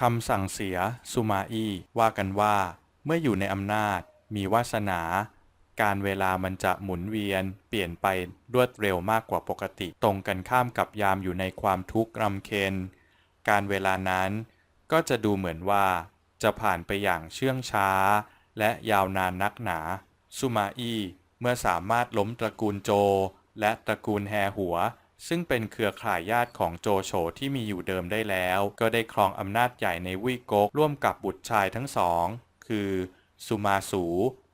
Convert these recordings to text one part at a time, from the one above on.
คำสั่งเสียสุมาอี้ว่ากันว่า เมื่ออยู่ในอำนาจ มีวาสนา การเวลามันจะหมุนเวียน เปลี่ยนไปรวดเร็วมากกว่าปกติ ตรงกันข้ามกับยามอยู่ในความทุกข์รำเค็ญการเวลานั้นก็จะดูเหมือนว่า จะผ่านไปอย่างเชื่องช้า และยาวนานนักหนาสุมาอี้เมื่อสามารถล้มตระกูลโจ และตระกูลแฮหัว ซึ่งเป็นเครือข่ายญาติของโจโฉที่มีอยู่เดิมได้แล้ว ก็ได้ครองอำนาจใหญ่ในวิกกร่วมกับบุตรชายทั้งสอง คือสุมาสู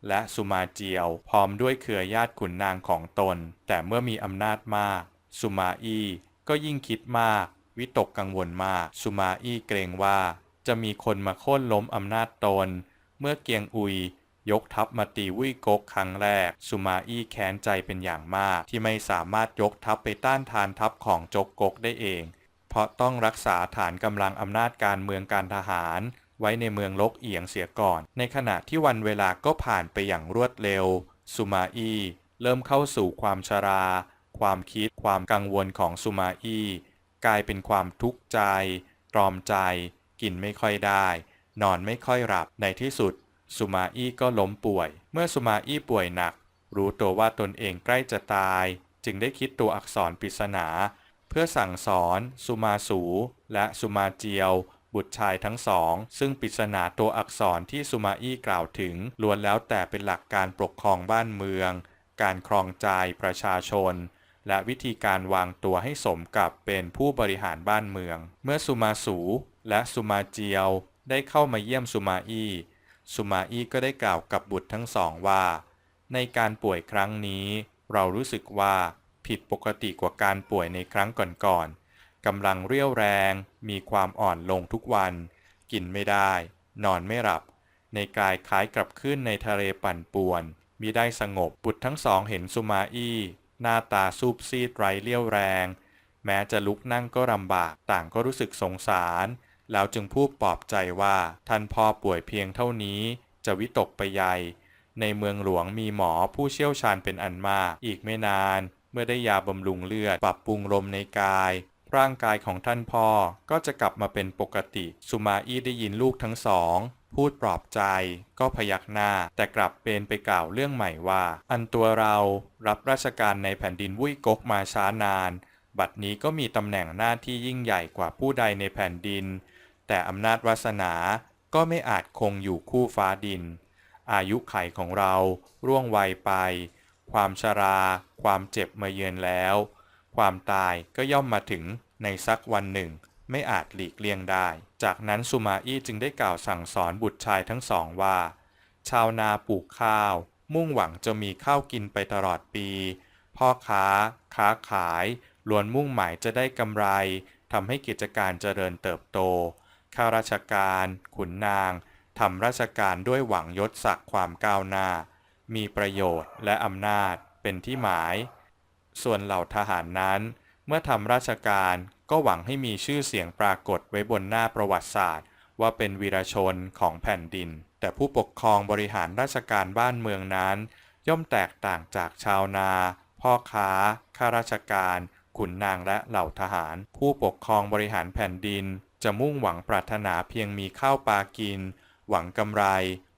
และสุมาเจียว พร้อมด้วยเครือญาติขุนนางของตน แต่เมื่อมีอำนาจมาก สุมาอี้ก็ยิ่งคิดมาก วิตกกังวลมาก สุมาอี้เกรงว่า จะมีคนมาโค่นล้มอำนาจตน เมื่อเกียงอุย ยกทัพมาตีวุ้ยกกครั้งแรก สุมาอี้แค้นใจเป็นอย่างมาก ที่ไม่สามารถยกทัพไปต้านทานทัพของจกกกได้เอง เพราะต้องรักษาฐานกำลังอำนาจการเมืองการทหาร ไว้ในเมืองลกเอียงเสียก่อน ในขณะที่วันเวลาก็ผ่านไปอย่างรวดเร็ว สุมาอี้เริ่มเข้าสู่ความชรา ความคิด ความกังวลของสุมาอี้กลายเป็นความทุกข์ใจ ตรอมใจ กินไม่ค่อยได้ นอนไม่ค่อยหลับ ในที่สุด สุมาอี้ก็ล้มป่วย เมื่อสุมาอี้ป่วยหนัก รู้ตัวว่าตนเองใกล้จะตาย จึงได้คิดตัวอักษรปริศนา เพื่อสั่งสอนสุมาสู และสุมาเจียว บุตรชายทั้งสอง ซึ่งปริศนาตัวอักษรที่สุมาอี้กล่าวถึงล้วนแล้วแต่เป็นหลักการปกครองบ้านเมือง การครองใจประชาชนและวิธีการวางตัวให้สมกับเป็นผู้บริหารบ้านเมือง เมื่อสุมาสูและสุมาเจียวได้เข้ามาเยี่ยมสุมาอี้ สุมาอี้ก็ได้กล่าวกับบุตรทั้งสองว่า ในการป่วยครั้งนี้ เรารู้สึกว่าผิดปกติกว่าการป่วยในครั้งก่อนๆกำลังเรี่ยวแรง มีความอ่อนลงทุกวัน กินไม่ได้ นอนไม่หลับ ในกายคล้ายกลับขึ้นในทะเลปั่นป่วนมิได้สงบบุตรทั้งสองเห็นสุมาอี้หน้าตาซูบซีดไร้เรี่ยวแรง แม้จะลุกนั่งก็ลำบากต่างก็รู้สึกสงสาร แล้วจึงพูดปลอบใจว่าท่านพ่อป่วยเพียงเท่านี้จะวิตกไปใหญ่ในเมืองหลวงมีหมอผู้เชี่ยวชาญเป็นอันมาก อีกไม่นาน เมื่อได้ยาบำรุงเลือด ปรับปรุงลมในกาย ร่างกายของท่านพ่อก็จะกลับมาเป็นปกติ สุมาอี้ได้ยินลูกทั้งสอง พูดปลอบใจ ก็พยักหน้า แต่กลับเป็นไปกล่าวเรื่องใหม่ว่า อันตัวเรารับราชการในแผ่นดินวุ้ยกกมาช้านาน บัดนี้ก็มีตำแหน่งหน้าที่ยิ่งใหญ่กว่าผู้ใดในแผ่นดิน แต่อำนาจวาสนาก็ไม่อาจคงอยู่คู่ฟ้าดิน อายุไขของเราร่วงไวไป ความชรา ความเจ็บมาเยือนแล้ว ความตายก็ย่อมมาถึงในสักวันหนึ่ง ไม่อาจหลีกเลี่ยงได้ จากนั้นสุมาอี้จึงได้กล่าวสั่งสอนบุตรชายทั้งสองว่า ชาวนาปลูกข้าว มุ่งหวังจะมีข้าวกินไปตลอดปี พ่อค้า ค้าขายล้วนมุ่งหมายจะได้กำไรทำให้กิจการเจริญเติบโต ข้าราชการ ขุนนางทำราชการด้วยหวังยศศักดิ์ความก้าวหน้า มีประโยชน์และอำนาจเป็นที่หมาย ส่วนเหล่าทหารนั้น เมื่อทำราชการก็หวังให้มีชื่อเสียงปรากฏไว้บนหน้าประวัติศาสตร์ ว่าเป็นวีรชนของแผ่นดิน แต่ผู้ปกครองบริหารราชการบ้านเมืองนั้น ย่อมแตกต่างจากชาวนา พ่อค้า ข้าราชการ ขุนนางและเหล่าทหาร ผู้ปกครองบริหารแผ่นดิน จะมุ่งหวังปรารถนาเพียงมีข้าวปลากิน หวังกำไร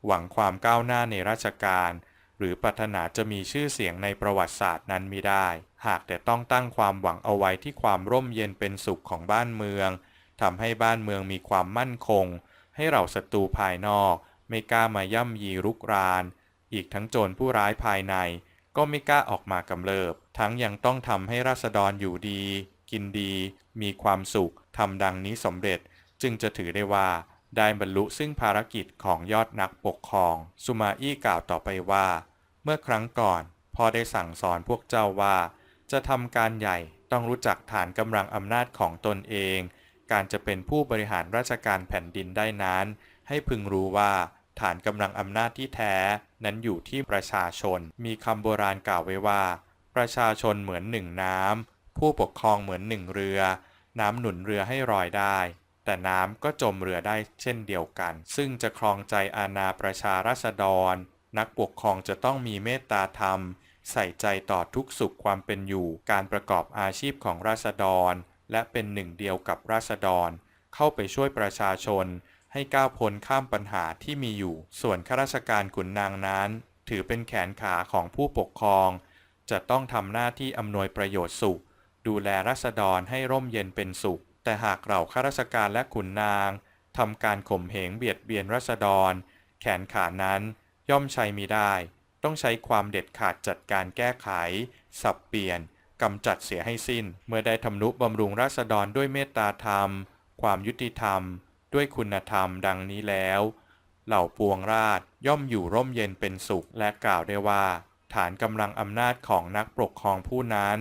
หวังความก้าวหน้าในราชการ หรือปรารถนาจะมีชื่อเสียงในประวัติศาสตร์นั้นมิได้ หากแต่ต้องตั้งความหวังเอาไว้ที่ความร่มเย็นเป็นสุขของบ้านเมืองทำให้บ้านเมืองมีความมั่นคง ให้เราศัตรูภายนอก ไม่กล้ามาย่ำยีรุกราน อีกทั้งโจรผู้ร้ายภายใน ก็ไม่กล้าออกมากำเริบ ทั้งยังต้องทำให้ราษฎรอยู่ดี กินดี มีความสุขทำดังนี้สำเร็จ จึงจะถือได้ว่า ได้บรรลุซึ่งภารกิจของยอดนักปกครอง สุมาอี้กล่าวต่อไปว่า เมื่อครั้งก่อนพ่อได้สั่งสอนพวกเจ้าว่า จะทำการใหญ่ต้องรู้จักฐานกำลังอำนาจของตนเอง การจะเป็นผู้บริหารราชการแผ่นดินได้นั้น ให้พึงรู้ว่าฐานกำลังอำนาจที่แท้ นั้นอยู่ที่ประชาชน มีคำโบราณกล่าวไว้ว่า ประชาชนเหมือนหนึ่งน้ำ ผู้ปกครองเหมือนหนึ่งเรือ น้ำหนุนเรือให้ลอยได้ แต่น้ำก็จมเรือได้เช่นเดียวกัน ซึ่งจะครองใจอาณาประชาราษฎร นักปกครองจะต้องมีเมตตาธรรม ใส่ใจต่อทุกสุขความเป็นอยู่ การประกอบอาชีพของราษฎร และเป็นหนึ่งเดียวกับราษฎร เข้าไปช่วยประชาชน ให้ก้าวพ้นข้ามปัญหาที่มีอยู่ ส่วนข้าราชการขุนนางนั้น ถือเป็นแขนขาของผู้ปกครอง จะต้องทำหน้าที่อำนวยประโยชน์สุข ดูแลรัษฎรให้ร่มเย็นเป็นสุข แต่หากเราข้าราชการและขุนนางทำการข่มเหงเบียดเบียนรัษฎร แขนขานั้นย่อมใช้มิได้ ต้องใช้ความเด็ดขาดจัดการแก้ไข สับเปลี่ยนกำจัดเสียให้สิ้น เมื่อได้ทำนุบำรุงราษฎรด้วยเมตตาธรรม ความยุติธรรม ด้วยคุณธรรมดังนี้แล้ว เหล่าปวงราชย่อมอยู่ร่มเย็นเป็นสุขและกล่าวได้ว่า ฐานกำลังอำนาจของนักปกครองผู้นั้น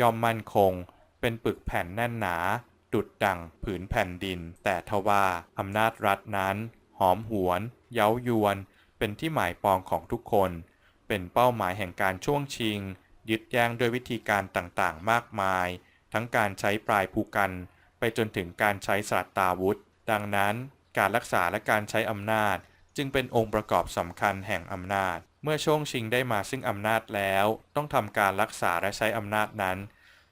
ย่อมมั่นคง เป็นปึกแผ่นแน่นหนา ดุดดังผืนแผ่นดิน แต่ทว่าอำนาจรัฐนั้น หอมหวน เย้ายวน เป็นที่หมายปองของทุกคน เป็นเป้าหมายแห่งการช่วงชิง ยึดแย่งด้วยวิธีการต่างๆ มากมาย ทั้งการใช้ปลายภูกัน ไปจนถึงการใช้สัตตาวุธ ดังนั้นการรักษาและการใช้อำนาจ จึงเป็นองค์ประกอบสำคัญแห่งอำนาจ เมื่อช่วงชิงได้มาซึ่งอำนาจแล้ว ต้องทำการรักษาและใช้อำนาจนั้น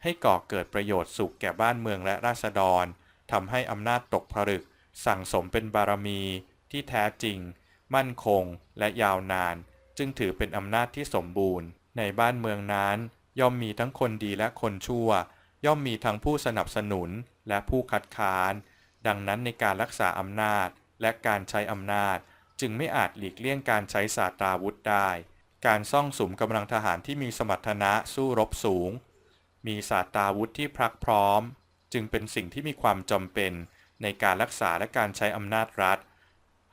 ให้ก่อเกิดประโยชน์สุขแก่บ้านเมืองและราษฎรทำให้อำนาจตกผลึก สั่งสมเป็นบารมี ที่แท้จริง มั่นคง และยาวนาน จึงถือเป็นอำนาจที่สมบูรณ์ ในบ้านเมืองนั้น ย่อมมีทั้งคนดีและคนชั่ว ย่อมมีทั้งผู้สนับสนุนและผู้คัดค้าน ดังนั้นในการรักษาอำนาจและการใช้อำนาจ จึงไม่อาจหลีกเลี่ยงการใช้ศาสตราวุธได้ การซ่องสุมกำลังทหารที่มีสมรรถนะสู้รบสูง มีศาสตราวุธที่พรักพร้อม จึงเป็นสิ่งที่มีความจำเป็นในการรักษาและการใช้อำนาจรัฐ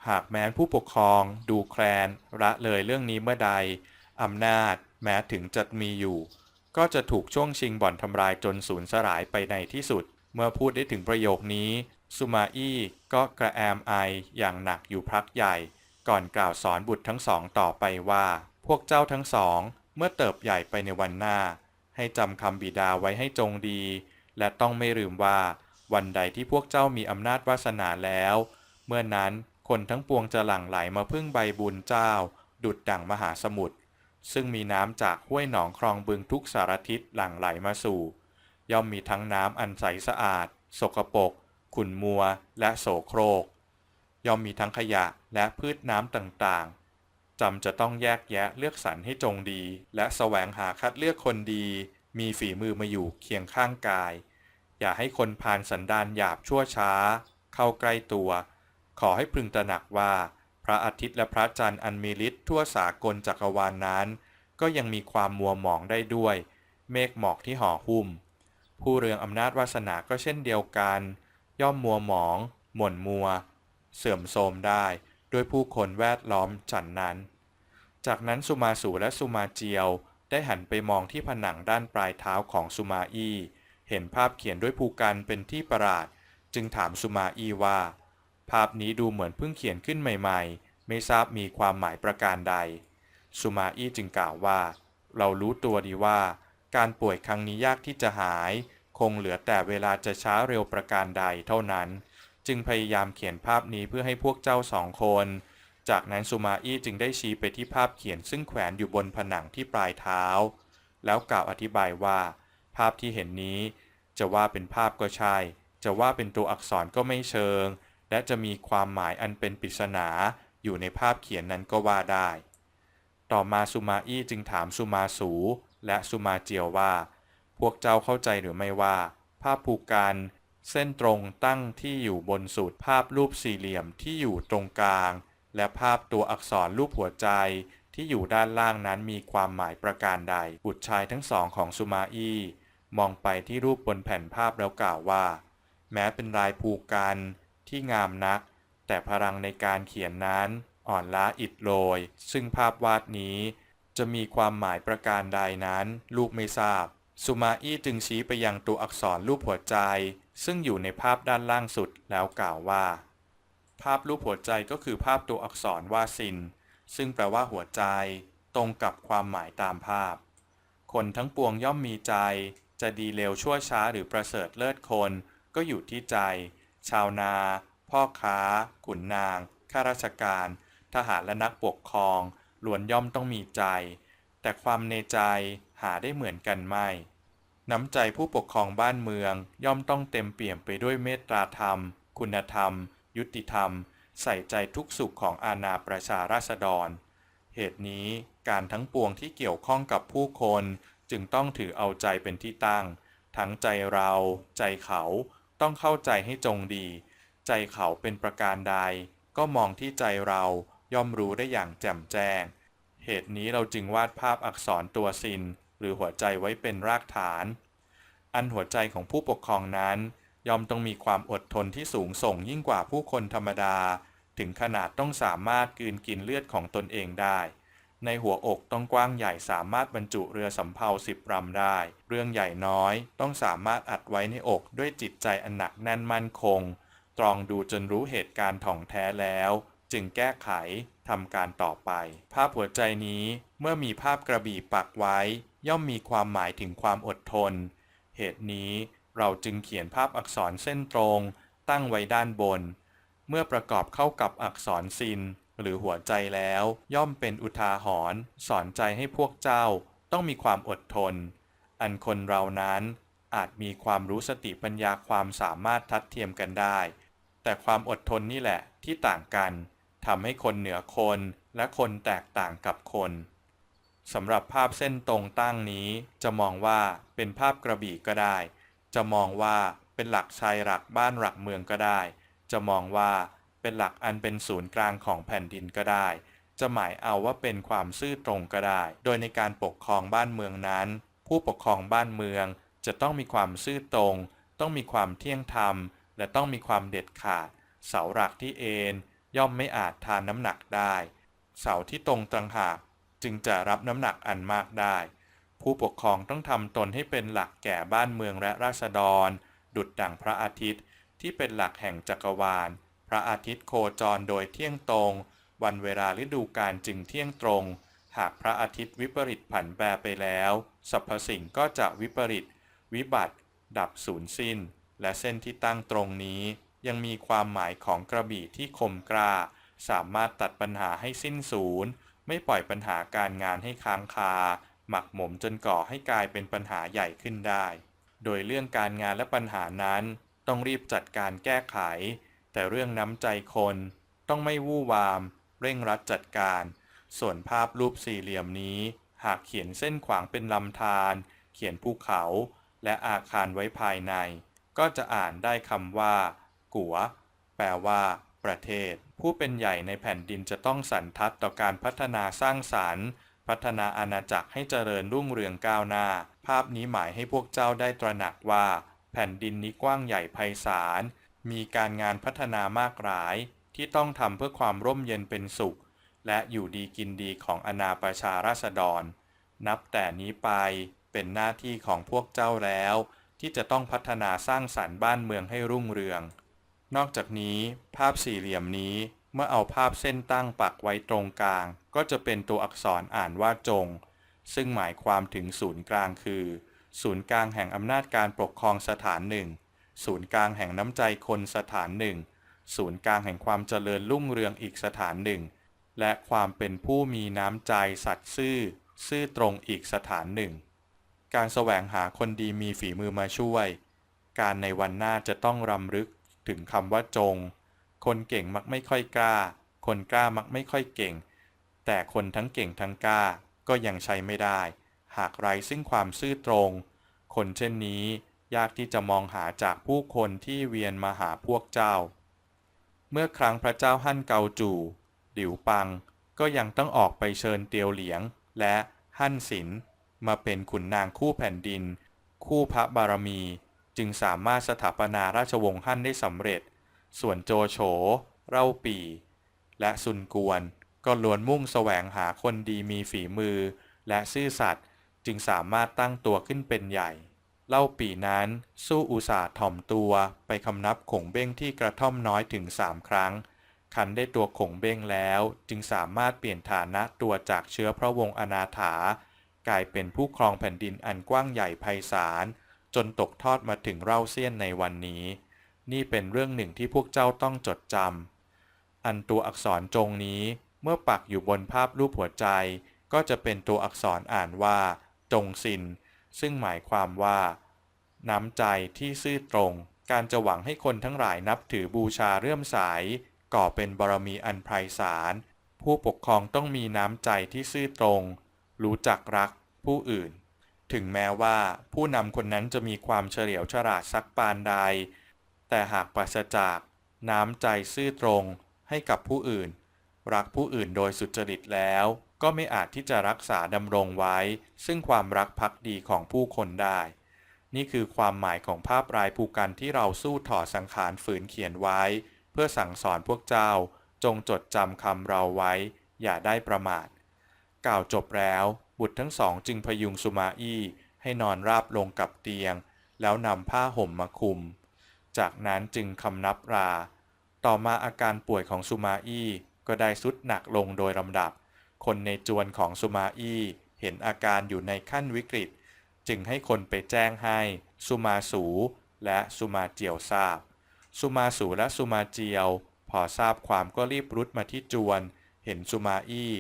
หากแม้นผู้ปกครอง ดูแคลนละเลยเรื่องนี้เมื่อใดอำนาจแม้ถึงจะมีอยู่ ก็จะถูกช่วงชิงบ่อนทำลายจนสูญสลายไปในที่สุด เมื่อพูดได้ถึงประโยคนี้สุมาอี้ก็กระแอมไออย่างหนักอยู่พักใหญ่ ก่อนกล่าวสอนบุตรทั้งสองต่อไปว่า พวกเจ้าทั้งสองเมื่อเติบใหญ่ไปในวันหน้า ให้จำคำบิดาไว้ให้จงดี และต้องไม่ลืมว่า วันใดที่พวกเจ้ามีอำนาจวาสนาแล้ว เมื่อนั้นคนทั้งปวงจะหลั่งไหลมาพึ่งใบบุญเจ้า ดุดดั่งมหาสมุทรซึ่งมีน้ำจากห้วยหนองคลองบึงทุกสารทิศหลั่งไหลมาสู่ ย่อมมีทั้งน้ำอันใสสะอาด สกปรกขุ่นมัว และโสโครก ย่อมมีทั้งขยะและพืชน้ำต่างๆจำจะต้องแยกแยะเลือกสรรให้จงดี และแสวงหาคัดเลือกคนดี มีฝีมือมาอยู่เคียงข้างกาย อย่าให้คนพาลสันดานหยาบชั่วช้า เข้าใกล้ตัว ขอให้พึงตระหนักว่า พระอาทิตย์และพระจันทร์อันมีฤทธิ์ทั่วสากลจักรวาลนนั้น ก็ยังมีความมัวหมองได้ด้วย เมฆหมอกที่ห่อหุ้ม ผู้เรืองอำนาจวาสนาก็เช่นเดียวกัน ย่อมมัวหมอง หม่นมัว เสื่อมโทรมได้ด้วยผู้คนแวดล้อมฉันนั้น จากนั้นสุมาสูและสุมาเจียวได้หันไปมองที่ผนังด้านปลายเท้าของสุมาอี้ เห็นภาพเขียนด้วยภูกันเป็นที่ประหลาด จึงถามสุมาอี้ว่า ภาพนี้ดูเหมือนเพิ่งเขียนขึ้นใหม่ ๆ ไม่ทราบมีความหมายประการใด สุมาอี้จึงกล่าวว่า เรารู้ตัวดีว่า การป่วยครั้งนี้ยากที่จะหาย คงเหลือแต่เวลาจะช้าเร็วประการใดเท่านั้น จึงพยายามเขียนภาพนี้เพื่อให้พวกเจ้าสองคน จากนั้นสุมาอี้จึงได้ชี้ไปที่ภาพเขียนซึ่งแขวนอยู่บนผนังที่ปลายเท้า แล้วกล่าวอธิบายว่า ภาพที่เห็นนี้ จะว่าเป็นภาพก็ใช่ จะว่าเป็นตัวอักษรก็ไม่เชิง และจะมีความหมายอันเป็นปริศนาอยู่ในภาพเขียนนั้นก็ว่าได้ ต่อมาสุมาอี้จึงถามสุมาสู และสุมาเจียวว่า พวกเจ้าเข้าใจหรือไม่ว่า ภาพภูการ เส้นตรงตั้งที่อยู่บนสุดภาพรูปสี่เหลี่ยมที่อยู่ตรงกลาง และภาพตัวอักษรรูปหัวใจที่อยู่ด้านล่างนั้นมีความหมายประการใด บุตรชายทั้งสองของสุมาอี้มองไปที่รูปบนแผ่นภาพแล้วกล่าวว่า แม้เป็นลายภูกันที่งามนัก แต่พลังในการเขียนนั้นอ่อนล้าอิดโรย ซึ่งภาพวาดนี้ จะมีความหมายประการใดนั้น ลูกไม่ทราบ สุมาอี้จึงชี้ไปยังตัวอักษรรูปหัวใจ ซึ่งอยู่ในภาพด้านล่างสุดแล้วกล่าวว่า ภาพรูปหัวใจก็คือภาพตัวอักษรว่าซิน ซึ่งแปลว่าหัวใจ ตรงกับความหมายตามภาพ คนทั้งปวงย่อมมีใจ จะดีเลวชั่วช้าหรือประเสริฐเลิศคนก็อยู่ที่ใจ ชาวนา พ่อค้า ขุนนาง ข้าราชการ ทหารและนักปกครอง ล้วนย่อมต้องมีใจ แต่ความในใจหาได้เหมือนกันไม่ น้ำใจผู้ปกครองบ้านเมือง ย่อมต้องเต็มเปี่ยมไปด้วยเมตตาธรรม คุณธรรม ยุติธรรม ใส่ใจทุกสุขของอาณาประชาราษฎร เหตุนี้การทั้งปวงที่เกี่ยวข้องกับผู้คนจึงต้องถือเอาใจเป็นที่ตั้ง ทั้งใจเรา ใจเขาต้องเข้าใจให้จงดี ใจเขาเป็นประการใด ก็มองที่ใจเรา ย่อมรู้ได้อย่างแจ่มแจ้ง เหตุนี้เราจึงวาดภาพอักษรตัวซินหรือหัวใจไว้เป็นรากฐาน อันหัวใจของผู้ปกครองนั้น ย่อมต้องมีความอดทนที่สูงส่งยิ่งกว่าผู้คนธรรมดา ถึงขนาดต้องสามารถกลืนกินเลือดของตนเองได้ในหัวอกต้องกว้างใหญ่สามารถบรรจุเรือสำเภาสิบลำได้ เรื่องใหญ่น้อยต้องสามารถอัดไว้ในอกด้วยจิตใจอันหนักแน่นมั่นคง ตรองดูจนรู้เหตุการณ์ถ่องแท้แล้ว จึงแก้ไขทำการต่อไป ภาพหัวใจนี้เมื่อมีภาพกระบี่ปักไว้ ย่อมมีความหมายถึงความอดทน เหตุนี้เราจึงเขียนภาพอักษรเส้นตรง ตั้งไว้ด้านบน เมื่อประกอบเข้ากับอักษรซิน หรือหัวใจแล้ว ย่อมเป็นอุทาหรณ์สอนใจให้พวกเจ้าต้องมีความอดทน อันคนเรานั้นอาจมีความรู้สติปัญญาความสามารถทัดเทียมกันได้ แต่ความอดทนนี่แหละที่ต่างกัน ทำให้คนเหนือคนและคนแตกต่างกับคนสำหรับภาพเส้นตรงตั้งนี้จะมองว่าเป็นภาพกระบี่ก็ได้ จะมองว่าเป็นหลักชายหลักบ้านหลักเมืองก็ได้ จะมองว่าเป็นหลักอันเป็นศูนย์กลางของแผ่นดินก็ได้ จะหมายเอาว่าเป็นความซื่อตรงก็ได้ โดยในการปกครองบ้านเมืองนั้น ผู้ปกครองบ้านเมืองจะต้องมีความซื่อตรง ต้องมีความเที่ยงธรรม และต้องมีความเด็ดขาด เสาหลักที่เอ็น ย่อมไม่อาจทานน้ำหนักได้ เสาที่ตรงต่างหากจึงจะรับน้ำหนักอันมากได้ ผู้ปกครองต้องทำตนให้เป็นหลักแก่บ้านเมืองและราษฎร ดุจดั่งพระอาทิตย์ที่เป็นหลักแห่งจักรวาล พระอาทิตย์โคจรโดยเที่ยงตรง วันเวลาฤดูกาลจึงเที่ยงตรง หากพระอาทิตย์วิปริตผันแปรไปแล้วสรรพสิ่งก็จะวิปริต วิบัติ ดับสูญสิ้น และเส้นที่ตั้งตรงนี้ ยังมีความหมายของกระบี่ที่คมกล้าสามารถตัดปัญหาให้สิ้นสูญไม่ปล่อยปัญหาการงานให้ค้างคา หมักหมมจนก่อให้กลายเป็นปัญหาใหญ่ขึ้นได้ โดยเรื่องการงานและปัญหานั้นต้องรีบจัดการแก้ไข แต่เรื่องน้ำใจคนต้องไม่วู่วาม เร่งรัดจัดการ ส่วนภาพรูปสี่เหลี่ยมนี้ หากเขียนเส้นขวางเป็นลำธาร เขียนภูเขา และอาคารไว้ภายใน ก็จะอ่านได้คำว่า กัว แปลว่า ประเทศ ผู้เป็นใหญ่ในแผ่นดินจะต้องสันทัดต่อการพัฒนาสร้างสารรค์ พัฒนาอาณาจักรให้เจริญรุ่งเรืองก้าวหน้า ภาพนี้หมายให้พวกเจ้าได้ตระหนักว่า แผ่นดินนี้กว้างใหญ่ไพศาล มีการงานพัฒนามากหลาย ที่ต้องทำเพื่อความร่มเย็นเป็นสุข และอยู่ดีกินดีของอาณาประชาราษฎร นับแต่นี้ไปเป็นหน้าที่ของพวกเจ้าแล้ว ที่จะต้องพัฒนาสร้างสรรค์บ้านเมืองให้รุ่งเรือง นอกจากนี้ภาพสี่เหลี่ยมนี้เมื่อเอาภาพเส้นตั้งปักไว้ตรงกลาง ก็จะเป็นตัวอักษรอ่านว่าจง ซึ่งหมายความถึงศูนย์กลางคือ ศูนย์กลางแห่งอำนาจการปกครองสถานหนึ่ง ศูนย์กลางแห่งน้ำใจคนสถานหนึ่ง ศูนย์กลางแห่งความเจริญรุ่งเรืองอีกสถานหนึ่ง และความเป็นผู้มีน้ำใจสัตย์ซื่อ ซื่อตรงอีกสถานหนึ่ง การแสวงหาคนดีมีฝีมือมาช่วย การในวันหน้าจะต้องรำลึก ถึงคำว่าจง คนเก่งมักไม่ค่อยกล้า คนกล้ามักไม่ค่อยเก่ง แต่คนทั้งเก่งทั้งกล้าก็ยังใช้ไม่ได้ หากไร้ซึ่งความซื่อตรง คนเช่นนี้ยากที่จะมองหาจากผู้คนที่เวียนมาหาพวกเจ้า เมื่อครั้งพระเจ้าฮั่นเกาจู่หลิวปัง ก็ยังต้องออกไปเชิญเตียวเหลียง และฮั่นสินมาเป็นขุนนางคู่แผ่นดิน คู่พระบารมี จึงสามารถสถาปนาราชวงศ์ฮั่นได้สำเร็จ ส่วนโจโฉ เร่าปีและซุนกวน ก็ล้วนมุ่งแสวงหาคนดีมีฝีมือ และซื่อสัตย์จึงสามารถตั้งตัวขึ้นเป็นใหญ่ เล่าปีนั้นสู้อุตสาห์ถ่อมตัวไปคำนับขงเบ้งที่กระท่อมน้อยถึงสามครั้ง คันได้ตัวขงเบ้งแล้ว จึงสามารถเปลี่ยนฐานะตัวจากเชื้อพระวงศ์อนาถากลายเป็นผู้ครองแผ่นดินอันกว้างใหญ่ไพศาล จนตกทอดมาถึงเล่าเซียนในวันนี้ นี่เป็นเรื่องหนึ่งที่พวกเจ้าต้องจดจำอันตัวอักษรจงนี้เมื่อปักอยู่บนภาพรูปหัวใจ ก็จะเป็นตัวอักษรอ่านว่า จงซิน ซึ่งหมายความว่า น้ำใจที่ซื่อตรง การจะหวังให้คนทั้งหลายนับถือบูชาเรื่อมใสก่อเป็นบารมีอันไพศาลผู้ปกครองต้องมีน้ำใจที่ซื่อตรง รู้จักรักผู้อื่น ถึงแม้ว่าผู้นำคนนั้นจะมีความเฉลียวฉลาดสักปานใด แต่หากปราศจากน้ำใจซื่อตรงให้กับผู้อื่น รักผู้อื่นโดยสุจริตแล้ว ก็ไม่อาจที่จะรักษาดำรงไว้ ซึ่งความรักภักดีของผู้คนได้ นี่คือความหมายของภาพรายภูกันที่เราสู้ถอดสังขารฝืนเขียนไว้ เพื่อสั่งสอนพวกเจ้า จงจดจำคำเราไว้ อย่าได้ประมาท กล่าวจบแล้ว บุตรทั้งสองจึงพยุงสุมาอี้ให้นอนราบลงกับเตียง แล้วนำผ้าห่มมาคลุม จากนั้นจึงคำนับรา ต่อมาอาการป่วยของสุมาอี้ก็ได้สุดหนักลงโดยลำดับ คนในจวนของสุมาอี้เห็นอาการอยู่ในขั้นวิกฤต จึงให้คนไปแจ้งให้สุมาสูและสุมาเจียวทราบ สุมาสูและสุมาเจียว พอทราบความก็รีบรุดมาที่จวน เห็นสุมาอี้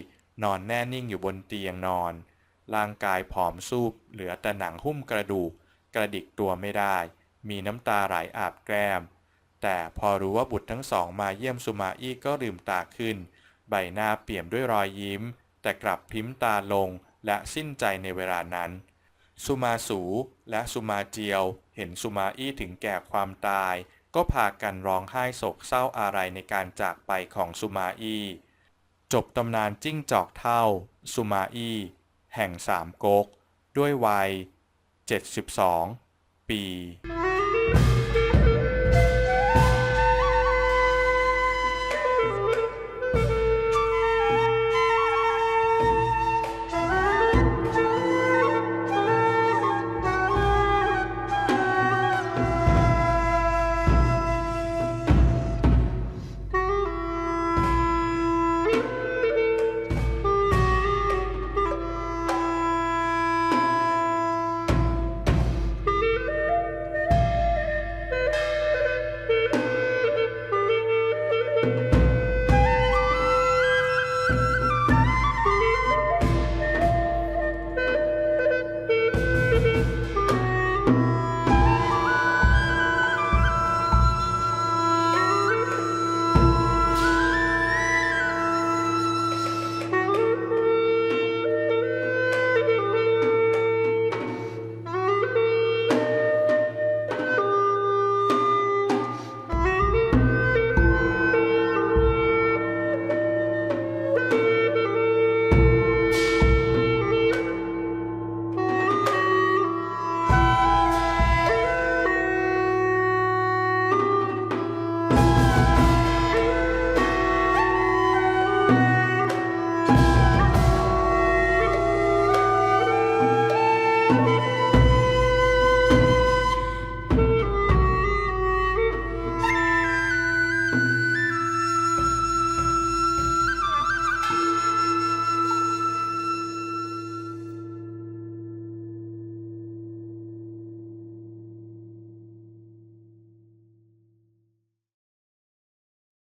นอนแน่นิ่งอยู่บนเตียงนอน ร่างกายผอมซูบเหลือแต่หนังหุ้มกระดูก กระดิกตัวไม่ได้ มีน้ำตาไหลอาบแก้ม แต่พอรู้ว่าบุตรทั้งสองมาเยี่ยมสุมาอี้ก็ลืมตาขึ้น ใบหน้าเปี่ยมด้วยรอยยิ้ม แต่กลับพริ้มตาลงและสิ้นใจในเวลานั้น สุมาสูและสุมาเจียว เห็นสุมาอี้ถึงแก่ความตาย ก็พากันร้องไห้โศกเศร้าอาลัยในการจากไปของสุมาอี้ จบตำนานจิ้งจอกเท่า สุมาอี้ แห่งสามก๊กด้วยวัย 72 ปี